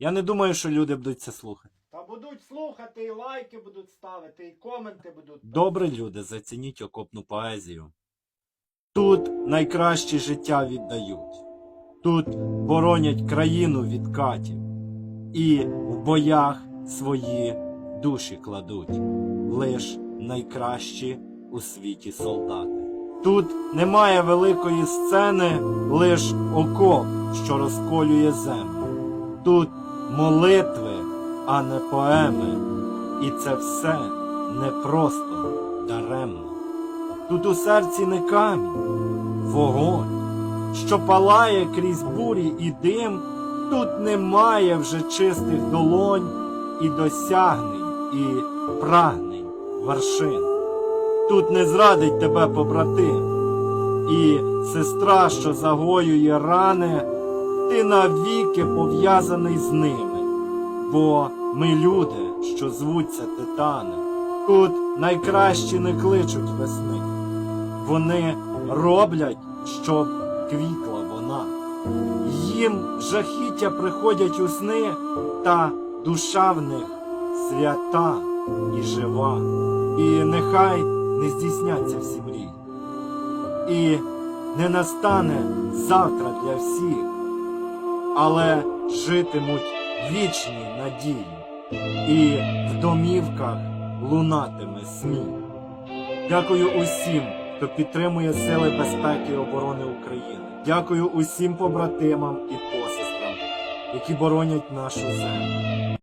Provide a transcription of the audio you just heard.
Я не думаю, що люди будуть це слухати. Та будуть слухати, і лайки будуть ставити, і коменти будуть. Добре, люди, зацініть окопну поезію. Тут найкраще життя віддають. Тут боронять країну від катів. І в боях свої душі кладуть. Лиш найкращі у світі солдати. Тут немає великої сцени, лиш окоп, що розколює землю. Тут молитви, а не поеми. І це все не просто даремно. Тут у серці не камінь, вогонь, що палає крізь бурі і дим. Тут немає вже чистих долонь і досягнень, і прагнень вершин. Тут не зрадить тебе побратим, і сестра, що загоює рани, ти навіки пов'язаний з ними, бо ми люди, що звуться титани. Тут найкращі не кличуть весни. Вони роблять, щоб квітла вона. Їм жахіття приходять у сни, та душа в них свята і жива. І нехай не здійсняться всі мрії. І не настане завтра для всіх, але житимуть вічні надії, і в домівках лунатиме сміх. Дякую усім, хто підтримує Сили безпеки і оборони України. Дякую усім побратимам і посестрам, які боронять нашу землю.